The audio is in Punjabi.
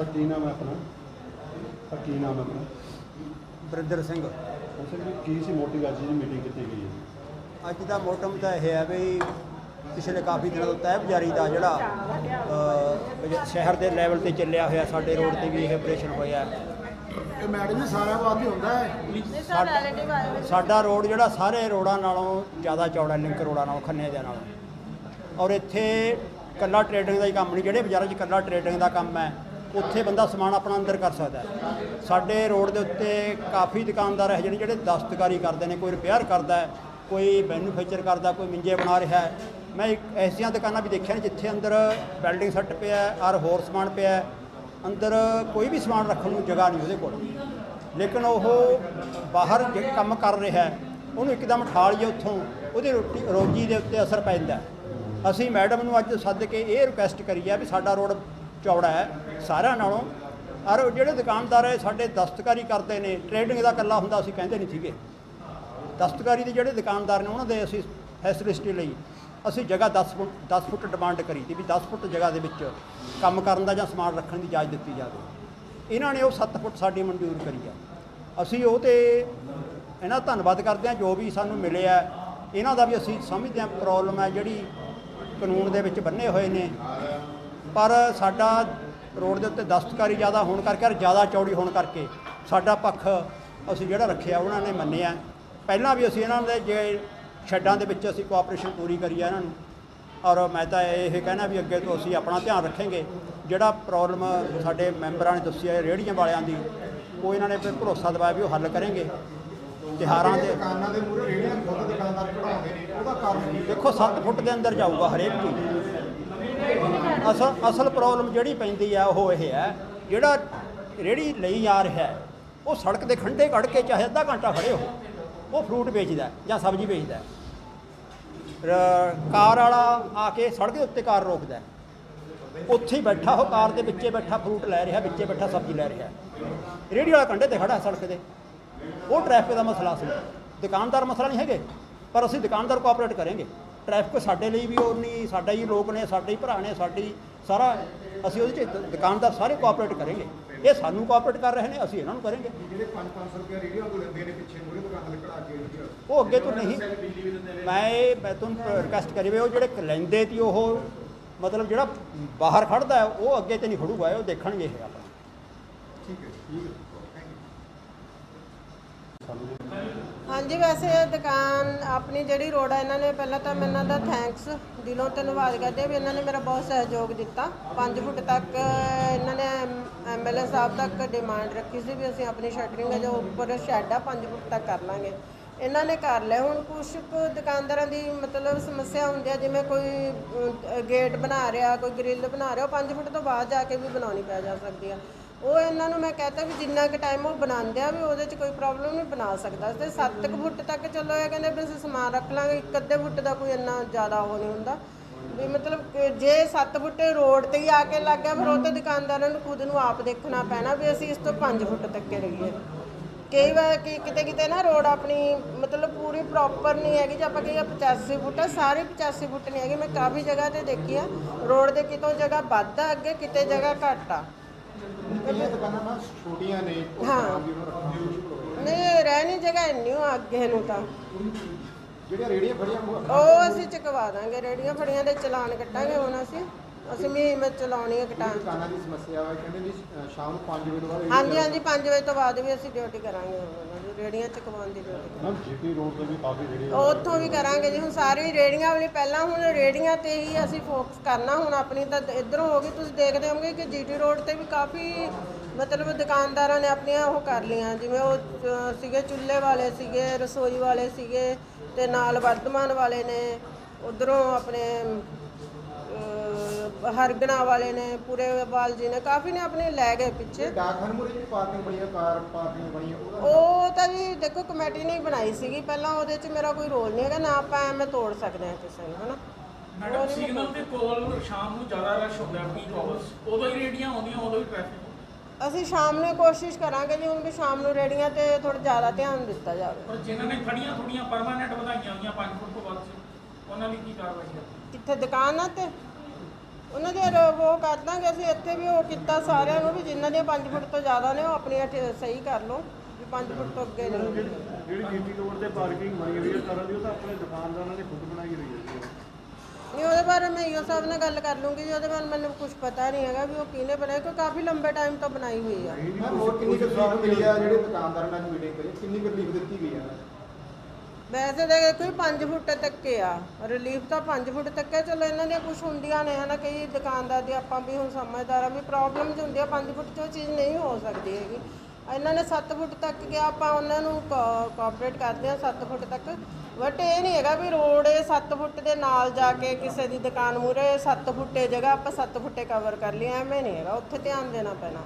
ਆ ਕੀ ਨਾਮ ਹੈ ਆਪਣਾ? ਆ ਕੀ ਨਾਮ ਹੈ ਆਪਣਾ? ਬਰਿੰਦਰ ਸਿੰਘ। ਉਸੇ ਵੀ ਕੀ ਸੀ ਮੋਟਿਵ ਅੱਜ ਦੀ ਮੀਟਿੰਗ ਕੀਤੀ ਗਈ ਹੈ? ਅੱਜ ਦਾ ਮੋਟਮ ਤਾਂ ਇਹ ਹੈ ਵੀ ਪਿਛਲੇ ਕਾਫੀ ਦਿਨਾਂ ਤੋਂ ਤੈਅ ਬਜਾਰੀ ਦਾ ਜਿਹੜਾ ਅ, ਸ਼ਹਿਰ ਦੇ ਲੈਵਲ ਤੇ ਚੱਲਿਆ ਹੋਇਆ ਸਾਡੇ ਰੋਡ ਤੇ ਵੀ ਇਹ ਆਪਰੇਸ਼ਨ ਹੋਇਆ। ਇਹ ਮੈਡਮ ਜੀ ਸਾਰਿਆਂ ਵਾਸਤੇ ਹੁੰਦਾ ਹੈ। ਸਾਡਾ- ਸਾਡਾ ਰੋਡ ਜਿਹੜਾ ਸਾਰੇ ਰੋਡਾਂ ਨਾਲੋਂ ਜ਼ਿਆਦਾ ਚੌੜਾ ਲਿੰਕ ਰੋਡਾਂ ਨਾਲੋਂ ਖੰਨੇ ਦੇ ਨਾਲੋਂ। ਔਰ ਇੱਥੇ ਕੱਲਾ ਟ੍ਰੇਡਿੰਗ ਦਾ ਹੀ ਕੰਮ ਨਹੀਂ ਜਿਹੜੇ ਬਾਜ਼ਾਰਾਂ 'ਚ ਕੱਲਾ ਟ੍ਰੇਡਿੰਗ ਦਾ ਕੰਮ ਹੈ ਉੱਥੇ ਬੰਦਾ ਸਮਾਨ ਆਪਣਾ ਅੰਦਰ ਕਰ ਸਕਦਾ ਹੈ। ਸਾਡੇ ਰੋਡ ਦੇ ਉੱਤੇ ਕਾਫੀ ਦੁਕਾਨਦਾਰ ਹੈ ਜਿਹੜੇ ਜਿਹੜੇ ਦਸਤਕਾਰੀ ਕਰਦੇ ਨੇ, ਕੋਈ ਰਿਪੇਅਰ ਕਰਦਾ ਹੈ, ਕੋਈ ਮੈਨੂਫੈਕਚਰ ਕਰਦਾ, ਕੋਈ ਮਿੰਜੇ ਬਣਾ ਰਿਹਾ ਹੈ। ਮੈਂ ਇੱਕ ਐਸੀਆਂ ਦੁਕਾਨਾਂ ਵੀ ਦੇਖੀਆਂ ਨੇ ਜਿੱਥੇ ਅੰਦਰ ਵੈਲਡਿੰਗ ਸੱਟ ਪਿਆ ਹੈ ਔਰ ਹੋਰ ਸਮਾਨ ਪਿਆ ਅੰਦਰ ਕੋਈ ਵੀ ਸਮਾਨ ਰੱਖਣ ਨੂੰ ਜਗ੍ਹਾ ਨਹੀਂ ਉਹਦੇ ਕੋਲ। ਲੇਕਿਨ ਉਹ ਬਾਹਰ ਜੇ ਕੰਮ ਕਰ ਰਿਹਾ ਉਹਨੂੰ ਇੱਕਦਮ ਠਾਲ ਜੇ ਉੱਥੋਂ ਉਹਦੀ ਰੋਟੀ, ਰੋਜੀ ਦੇ ਉੱਤੇ ਅਸਰ ਪੈਂਦਾ ਅਸੀਂ ਮੈਡਮ ਨੂੰ ਅੱਜ ਸੱਦ ਕੇ ਇਹ ਰਿਕੁਐਸਟ ਕਰੀ ਹੈ ਵੀ ਸਾਡਾ ਰੋਡ ਚੌੜਾ ਹੈ ਸਾਰਿਆਂ ਨਾਲੋਂ। ਔਰ ਜਿਹੜੇ ਦੁਕਾਨਦਾਰ ਹੈ ਸਾਡੇ ਦਸਤਕਾਰੀ ਕਰਦੇ ਨੇ ਟ੍ਰੇਡਿੰਗ ਦਾ ਇਕੱਲਾ ਹੁੰਦਾ ਅਸੀਂ ਕਹਿੰਦੇ ਨਹੀਂ ਸੀਗੇ। ਦਸਤਕਾਰੀ ਦੇ ਜਿਹੜੇ ਦੁਕਾਨਦਾਰ ਨੇ, ਉਹਨਾਂ ਦੇ ਅਸੀਂ ਫੈਸਿਲਿਟੀ ਲਈ ਅਸੀਂ ਜਗ੍ਹਾ 10 ਫੁੱਟ 10 ਫੁੱਟ ਡਿਮਾਂਡ ਕਰੀ ਸੀ ਵੀ 10 ਫੁੱਟ ਜਗ੍ਹਾ ਦੇ ਵਿੱਚ ਕੰਮ ਕਰਨ ਦਾ ਜਾਂ ਸਮਾਨ ਰੱਖਣ ਦੀ ਇਜਾਜ਼ਤ ਦਿੱਤੀ ਜਾਵੇ। ਇਹਨਾਂ ਨੇ ਉਹ 7 ਫੁੱਟ ਸਾਡੀ ਮਨਜ਼ੂਰ ਕਰੀ ਆ। ਅਸੀਂ ਉਹ ਤੇ ਇਹਨਾਂ ਧੰਨਵਾਦ ਕਰਦੇ ਹਾਂ, ਜੋ ਵੀ ਸਾਨੂੰ ਮਿਲਿਆ ਇਹਨਾਂ ਦਾ ਵੀ ਅਸੀਂ ਸਮਝਦੇ ਹਾਂ ਪ੍ਰੋਬਲਮ ਹੈ ਜਿਹੜੀ ਕਾਨੂੰਨ ਦੇ ਵਿੱਚ ਬੰਨੇ ਹੋਏ ਨੇ। ਪਰ ਸਾਡਾ ਰੋਡ ਦੇ ਉੱਤੇ ਦਸਤਕਾਰੀ ਜ਼ਿਆਦਾ ਹੋਣ ਕਰਕੇ ਔਰ ਜ਼ਿਆਦਾ ਚੌੜੀ ਹੋਣ ਕਰਕੇ ਸਾਡਾ ਪੱਖ ਅਸੀਂ ਜਿਹੜਾ ਰੱਖਿਆ ਉਹਨਾਂ ਨੇ ਮੰਨਿਆ। ਪਹਿਲਾਂ ਵੀ ਅਸੀਂ ਇਹਨਾਂ ਦੇ ਜੇ ਸ਼ੈੱਡਾਂ ਦੇ ਵਿੱਚ ਅਸੀਂ ਕੋਆਪਰੇਸ਼ਨ ਪੂਰੀ ਕਰੀ ਆ ਇਹਨਾਂ ਨੂੰ। ਔਰ ਮੈਂ ਤਾਂ ਇਹ ਕਹਿਣਾ ਵੀ ਅੱਗੇ ਤੋਂ ਅਸੀਂ ਆਪਣਾ ਧਿਆਨ ਰੱਖਾਂਗੇ। ਜਿਹੜਾ ਪ੍ਰੋਬਲਮ ਸਾਡੇ ਮੈਂਬਰਾਂ ਨੇ ਦੱਸੀ ਹੈ ਰੇਹੜੀਆਂ ਵਾਲਿਆਂ ਦੀ ਉਹ ਇਹਨਾਂ ਨੇ ਫਿਰ ਭਰੋਸਾ ਦਿਵਾਇਆ ਵੀ ਉਹ ਹੱਲ ਕਰਨਗੇ। ਤਿਉਹਾਰਾਂ ਦੇ ਦੁਕਾਨਾਂ ਦੇ ਮੂਹਰੇ ਰੇਹੜੀਆਂ ਖੁਦ ਦੁਕਾਨਦਾਰ ਕਢਾਉਂਦੇ ਨੇ ਉਹਦਾ ਕਾਰਨ? ਦੇਖੋ 7 ਫੁੱਟ ਦੇ ਅੰਦਰ ਜਾਊਗਾ ਹਰੇਕ ਚੀਜ਼। ਅਸਲ ਅਸਲ ਪ੍ਰੋਬਲਮ ਜਿਹੜੀ ਪੈਂਦੀ ਆ ਉਹ ਇਹ ਹੈ, ਜਿਹੜਾ ਰੇੜੀ ਲਈ ਆ ਰਿਹਾ ਉਹ ਸੜਕ ਦੇ ਖੰਡੇ ਕੱਢ ਕੇ ਚਾਹੇ ਅੱਧਾ ਘੰਟਾ ਖੜੇ ਹੋ, ਉਹ ਫਰੂਟ ਵੇਚਦਾ ਜਾਂ ਸਬਜ਼ੀ ਵੇਚਦਾ ਕਾਰ ਵਾਲਾ ਆ ਕੇ ਸੜਕ ਦੇ ਉੱਤੇ ਕਾਰ ਰੋਕਦਾ ਉੱਥੇ ਬੈਠਾ ਉਹ ਕਾਰ ਦੇ ਵਿੱਚੇ ਬੈਠਾ ਫਰੂਟ ਲੈ ਰਿਹਾ, ਵਿੱਚੇ ਬੈਠਾ ਸਬਜ਼ੀ ਲੈ ਰਿਹਾ ਰੇੜੀ ਵਾਲਾ ਕੰਢੇ ਤੇ ਖੜਾ ਸੜਕ ਦੇ। ਉਹ ਟ੍ਰੈਫਿਕ ਦਾ ਮਸਲਾ ਸੀ। ਦੁਕਾਨਦਾਰ ਮਸਲਾ ਨਹੀਂ ਹੈਗੇ, ਪਰ ਅਸੀਂ ਦੁਕਾਨਦਾਰ ਕੋਆਪਰੇਟ ਕਰਾਂਗੇ। ਟ੍ਰੈਫਿਕ ਸਾਡੇ ਲਈ ਵੀ ਉਹ ਨਹੀਂ ਸਾਡਾ ਹੀ ਲੋਕ ਨੇ ਸਾਡੇ ਹੀ ਭਰਾ ਨੇ ਸਾਡੀ ਸਾਰਾ ਅਸੀਂ ਉਹਦੇ ਚ ਦੁਕਾਨਦਾਰ ਸਾਰੇ ਕੋਆਪਰੇਟ ਕਰਾਂਗੇ। ਇਹ ਸਾਨੂੰ ਕੋਆਪਰੇਟ ਕਰ ਰਹੇ ਨੇ ਅਸੀਂ ਇਹਨਾਂ ਨੂੰ ਕਰਾਂਗੇ। ਜਿਹੜੇ 5-500 ਰੁਪਏ ਰੇਹੜੀਆਂ ਤੋਂ ਲੈਂਦੇ ਨੇ ਪਿੱਛੇ ਮੂਹਰੇ ਦੁਕਾਨ ਤੇ ਕਢਾ ਕੇ। ਉਹ ਅੱਗੇ ਤੋਂ ਨਹੀਂ। ਮੈਂ ਇਹ ਮੈਂ ਤੁਹਾਨੂੰ ਰਿਕਵੈਸਟ ਕਰੀ ਵੀ ਉਹ ਜਿਹੜੇ ਲੈਂਦੇ ਤੀ ਉਹ ਮਤਲਬ ਜਿਹੜਾ ਬਾਹਰ ਖੜਦਾ ਹੈ, ਉਹ ਅੱਗੇ ਤੇ ਨਹੀਂ ਖੜੂਗਾ ਉਹ ਦੇਖਣਗੇ ਇਹ ਆਪਣਾ ਠੀਕ ਹੈ ਠੀਕ ਹੈ। ਥੈਂਕ ਯੂ ਹਾਂਜੀ, ਵੈਸੇ ਇਹ ਦੁਕਾਨ ਆਪਣੀ ਜਿਹੜੀ ਰੋਡ ਆ, ਇਹਨਾਂ ਨੇ ਪਹਿਲਾਂ ਤਾਂ ਮੈਂ ਇਹਨਾਂ ਦਾ ਥੈਂਕਸ ਦਿਲੋਂ ਧੰਨਵਾਦ ਕਰਦੇ ਵੀ ਇਹਨਾਂ ਨੇ ਮੇਰਾ ਬਹੁਤ ਸਹਿਯੋਗ ਦਿੱਤਾ। 5 ਫੁੱਟ ਤੱਕ ਇਹਨਾਂ ਨੇ ਐਮਐਲਏ ਸਾਹਿਬ ਤੱਕ ਡਿਮਾਂਡ ਰੱਖੀ ਸੀ ਵੀ ਅਸੀਂ ਆਪਣੀ ਸ਼ਟਰਿੰਗ ਜੋ ਉੱਪਰ ਸ਼ੈੱਡ ਆ 5 ਫੁੱਟ ਤੱਕ ਕਰ ਲਾਂਗੇ। ਇਹਨਾਂ ਨੇ ਕਰ ਲਿਆ। ਹੁਣ ਕੁਝ ਕੁ ਦੁਕਾਨਦਾਰਾਂ ਦੀ ਮਤਲਬ ਸਮੱਸਿਆ ਹੁੰਦੀ ਆ, ਜਿਵੇਂ ਕੋਈ ਗੇਟ ਬਣਾ ਰਿਹਾ, ਕੋਈ ਗ੍ਰਿਲ ਬਣਾ ਰਿਹਾ, ਉਹ 5 ਫੁੱਟ ਤੋਂ ਬਾਅਦ ਜਾ ਕੇ ਵੀ ਬਣਾਉਣੀ ਪੈ ਜਾ ਸਕਦੀ ਆ। ਉਹ ਇਹਨਾਂ ਨੂੰ ਮੈਂ ਕਹਤਾ ਵੀ ਜਿੰਨਾ ਕੁ ਟਾਈਮ ਉਹ ਬਣਾਉਂਦੇ ਆ ਵੀ ਉਹਦੇ 'ਚ ਕੋਈ ਪ੍ਰੋਬਲਮ ਨਹੀਂ ਬਣਾ ਸਕਦਾ। ਤੇ 7 ਫੁੱਟ ਤੱਕ ਚਲੋ ਇਹ ਕਹਿੰਦੇ ਵੀ ਅਸੀਂ ਸਮਾਨ ਰੱਖ ਲਾਂਗੇ, ਇੱਕ ਅੱਧੇ ਫੁੱਟ ਦਾ ਕੋਈ ਇੰਨਾ ਜ਼ਿਆਦਾ ਉਹ ਨਹੀਂ ਹੁੰਦਾ। ਵੀ ਮਤਲਬ ਜੇ 7 ਫੁੱਟ ਰੋਡ ਤੇ ਹੀ ਆ ਕੇ ਲੱਗ ਗਿਆ, ਫਿਰ ਉਹ ਤਾਂ ਦੁਕਾਨਦਾਰਾਂ ਨੂੰ ਖੁਦ ਨੂੰ ਆਪ ਦੇਖਣਾ ਪੈਣਾ ਵੀ ਅਸੀਂ ਇਸ ਤੋਂ 5 ਫੁੱਟ ਤੱਕ ਰਹੀਏ। ਕਈ ਵਾਰ ਕਿ ਕਿਤੇ ਕਿਤੇ ਨਾ ਰੋਡ ਆਪਣੀ ਮਤਲਬ ਪੂਰੀ ਪ੍ਰੋਪਰ ਨਹੀਂ ਹੈਗੀ, ਜੇ ਆਪਾਂ ਕਹੀਏ 85 ਫੁੱਟ ਆ, ਸਾਰੇ 85 ਫੁੱਟ ਨਹੀਂ ਹੈਗੇ। ਮੈਂ ਕਾਫੀ ਜਗ੍ਹਾ ਤੇ ਦੇਖੀ ਆ, ਰੋਡ ਦੇ ਕਿਤੋਂ ਜਗ੍ਹਾ ਵੱਧ ਆ, ਅੱਗੇ ਕਿਤੇ ਜਗ੍ਹਾ ਘੱਟ ਆ। ਦੁਕਾਨਾਂ ਛੋਟੀਆਂ ਨੇ ਉਹ ਹਾਂ। ਤਾਂ ਵੀ ਉਹਨੂੰ ਰੱਖਣ ਦੀ ਕੋਸ਼ਿਸ਼ ਕਰੋ ਨਹੀਂ ਰਹਿਣੀ ਜਗ੍ਹਾ ਇੰਨੀ ਓ ਅੱਗੇ ਨੂੰ ਤਾਂ। ਜਿਹੜੀਆਂ ਰੇਹੜੀਆਂ ਫੜੀਆਂ ਉਹ ਉਹ ਅਸੀਂ ਚੁਕਵਾ ਦਾਂਗੇ ਰੇੜੀਆਂ ਫੜੀਆਂ ਦੇ ਚਲਾਨ ਕੱਟਾਂਗੇ ਹੁਣ ਅਸੀਂ। ਅਸੀਂ ਮੁਹਿੰਮ ਚਲਾਉਣੀ ਹੈ ਕਟਾ ਦੁਕਾਨਾਂ ਦੀ ਸਮੱਸਿਆ ਹੈ ਕਹਿੰਦੇ ਵੀ ਸ਼ਾਮ ਨੂੰ 5 ਵਜੇ ਤੋਂ ਬਾਅਦ ਹਾਂਜੀ ਹਾਂਜੀ 5 ਵਜੇ ਤੋਂ ਬਾਅਦ ਵੀ ਅਸੀਂ ਡਿਊਟੀ ਕਰਾਂਗੇ। ਰੇੜੀਆਂ ਚੁਕਵਾਉਣ ਦੀ ਡਿਊਟੀ ਮੈਮ ਜੀਟੀ ਰੋਡ ਤੇ ਵੀ ਕਾਫੀ ਜਿਹੜੇ ਉੱਥੋਂ ਵੀ ਕਰਾਂਗੇ ਜੀ। ਹੁਣ ਸਾਰੀ ਰੇੜੀਆਂ ਵਾਲੀ ਪਹਿਲਾਂ ਹੁਣ ਰੇੜੀਆਂ ਤੇ ਹੀ ਅਸੀਂ ਫੋਕਸ ਕਰਨਾ ਹੁਣ ਆਪਣੀ ਤਾਂ ਇਧਰੋਂ ਹੋ ਗਈ। ਤੁਸੀਂ ਦੇਖਦੇ ਹੋਵੋਗੇ ਕਿ ਜੀਟੀ ਰੋਡ ਤੇ ਵੀ ਕਾਫੀ ਮਤਲਬ ਦੁਕਾਨਦਾਰਾਂ ਨੇ ਆਪਣੀਆਂ ਉਹ ਕਰ ਲੀਆਂ ਜਿਵੇਂ ਉਹ ਸੀਗੇ ਚੁੱਲ੍ਹੇ ਵਾਲੇ ਸੀਗੇ ਰਸੋਈ ਵਾਲੇ ਸੀਗੇ ਤੇ ਨਾਲ ਵਰਧਮਾਨ ਵਾਲੇ ਨੇ। ਉਧਰੋਂ ਆਪਣੇ ਹਰਗਣਾ ਵਾਲੇ ਨੇ ਪੂਰੇ ਵਾਲ ਜੀ ਨੇ ਕਾਫੀ ਨੇ ਆਪਣੇ ਲੈ ਗਏ ਪਿੱਛੇ। ਡਾਕਖਾਨੇ ਮੂਹਰੇ ਜਿਹੜੀ ਪਾਰਕਿੰਗ ਬਣੀ ਹੈ ਕਾਰ ਪਾਰਕਿੰਗ ਬਣੀ ਹੈ ਉਹਦਾ ਉਹ ਤਾਂ ਜੀ ਦੇਖੋ ਕਮੇਟੀ ਨੇ ਹੀ ਬਣਾਈ ਸੀਗੀ। ਪਹਿਲਾਂ ਉਹਦੇ 'ਚ ਮੇਰਾ ਕੋਈ ਰੋਲ ਨਹੀਂ ਹੈਗਾ ਨਾ ਆਪਾਂ ਐਵੇਂ ਤੋੜ ਸਕਦੇ ਹਾਂ ਕਿਸੇ ਨੂੰ ਹਨਾ? ਮੈਡਮ ਸਿਗਨਲ ਦੇ ਕੋਲ ਸ਼ਾਮ ਨੂੰ ਜ਼ਿਆਦਾ ਰਸ਼ ਹੁੰਦਾ ਪੀਕ ਆਵਰਸ ਉਦੋਂ ਹੀ ਰੇਡੀਆਂ ਆਉਂਦੀਆਂ ਉਦੋਂ ਹੀ ਟ੍ਰੈਫਿਕ ਅਸੀਂ ਸ਼ਾਮ ਨੂੰ ਕੋਸ਼ਿਸ਼ ਕਰਾਂਗੇ ਜੀ ਹੁਣ ਵੀ ਸ਼ਾਮ ਨੂੰ ਰੇੜੀਆਂ ਤੇ ਥੋੜਾ ਜ਼ਿਆਦਾ ਧਿਆਨ ਦਿੱਤਾ ਜਾਵੇ। ਪਰ ਜਿਨ੍ਹਾਂ ਨੇ ਖੜੀਆਂ ਥੋੜੀਆਂ ਪਰਮਾਨੈਂਟ ਵਧਾਈਆਂ ਹੋਈਆਂ 5 ਫੁੱਟ ਤੋਂ ਵੱਧ ਉਹਨਾਂ ਲਈ ਕੀ ਕਾਰਵਾਈ ਹੈ ਕਿੱਥੇ ਦੁਕਾਨਾਂ ਤੇ? ਉਹਨਾਂ ਦੇ ਰੋ- ਉਹ ਕਰ ਦਾਂਗੇ ਅਸੀਂ ਇੱਥੇ ਵੀ ਉਹ ਕੀਤਾ ਸਾਰਿਆਂ ਨੂੰ ਵੀ ਜਿਨ੍ਹਾਂ ਦੀਆਂ 5 ਫੁੱਟ ਤੋਂ ਜ਼ਿਆਦਾ ਨੇ ਉਹ ਆਪਣੀਆਂ ਠੇ- ਸਹੀ ਕਰ ਲਓ ਵੀ 5 ਫੁੱਟ ਤੋਂ ਅੱਗੇ ਨਹੀਂ ਜਿਹੜੀ ਜੀਟੀ ਰੋਡ ਤੇ ਪਾਰਕਿੰਗ ਬਣੀ ਹੋਈ ਹੈ ਤਰ੍ਹਾਂ ਦੀ ਉਹ ਤਾਂ ਆਪਣੇ ਦੁਕਾਨਦਾਰਾਂ ਨੇ ਖੁਦ ਬਣਾਈ ਹੋਈ ਹੈ ਜੀ। ਨਹੀਂ ਉਹਦੇ ਬਾਰੇ ਮੈਂ ਈਓ ਸਾਹਿਬ ਨਾਲ ਗੱਲ ਕਰ ਲੂੰਗੀ ਜੀ ਉਹਦੇ ਬਾਰੇ ਮੈਨੂੰ ਕੁਝ ਪਤਾ ਨਹੀਂ ਹੈਗਾ ਵੀ ਉਹ ਕਿਹਨੇ ਬਣਾਇਆ ਕਿਉਂਕਿ ਕਾਫੀ ਲੰਬੇ ਟਾਈਮ ਤੋਂ ਬਣਾਈ ਹੋਈ ਆ। ਮੈਂ ਹੋਰ ਕਿੰਨੀ ਕੁ ਤਕਲੀਫ ਮਿਲੀ ਆ ਜਿਹੜੇ ਦੁਕਾਨਦਾਰਾਂ ਨਾਲ ਮੀਟਿੰਗ ਕਰੀ ਕਿੰਨੀ ਕੁ ਤਕਲੀਫ ਦਿੱਤੀ ਗਈ ਆ? ਵੈਸੇ ਤਾਂ ਕੋਈ 5 ਫੁੱਟ ਤੱਕ ਆ। ਰਿਲੀਫ ਤਾਂ 5 ਫੁੱਟ ਤੱਕ ਹੈ ਚਲੋ ਇਹਨਾਂ ਦੀਆਂ ਕੁਝ ਹੁੰਦੀਆਂ ਨੇ, ਹਨਾ, ਕਈ ਦੁਕਾਨਦਾਰ ਦੀ ਆਪਾਂ ਵੀ ਹੁਣ ਸਮਝਦਾਰ ਆ ਵੀ ਪ੍ਰੋਬਲਮਸ ਹੁੰਦੀਆਂ 5 ਫੁੱਟ 'ਚ ਉਹ ਚੀਜ਼ ਨਹੀਂ ਹੋ ਸਕਦੀ ਹੈਗੀ। ਇਹਨਾਂ ਨੇ 7 ਫੁੱਟ ਤੱਕ ਗਿਆ ਆਪਾਂ ਉਹਨਾਂ ਨੂੰ ਕੋਆਪਰੇਟ ਕਰਦੇ ਆ 7 ਫੁੱਟ ਤੱਕ। ਬਟ ਇਹ ਨਹੀਂ ਹੈਗਾ ਵੀ ਰੋਡ ਇਹ 7 ਫੁੱਟ ਦੇ ਨਾਲ ਜਾ ਕੇ ਕਿਸੇ ਦੀ ਦੁਕਾਨ ਮੂਰੇ 7 ਫੁੱਟੇ ਜਗ੍ਹਾ ਆਪਾਂ 7 ਫੁੱਟੇ ਕਵਰ ਕਰ ਲਈ ਐਵੇਂ ਨਹੀਂ ਹੈਗਾ। ਉੱਥੇ ਧਿਆਨ ਦੇਣਾ ਪੈਣਾ।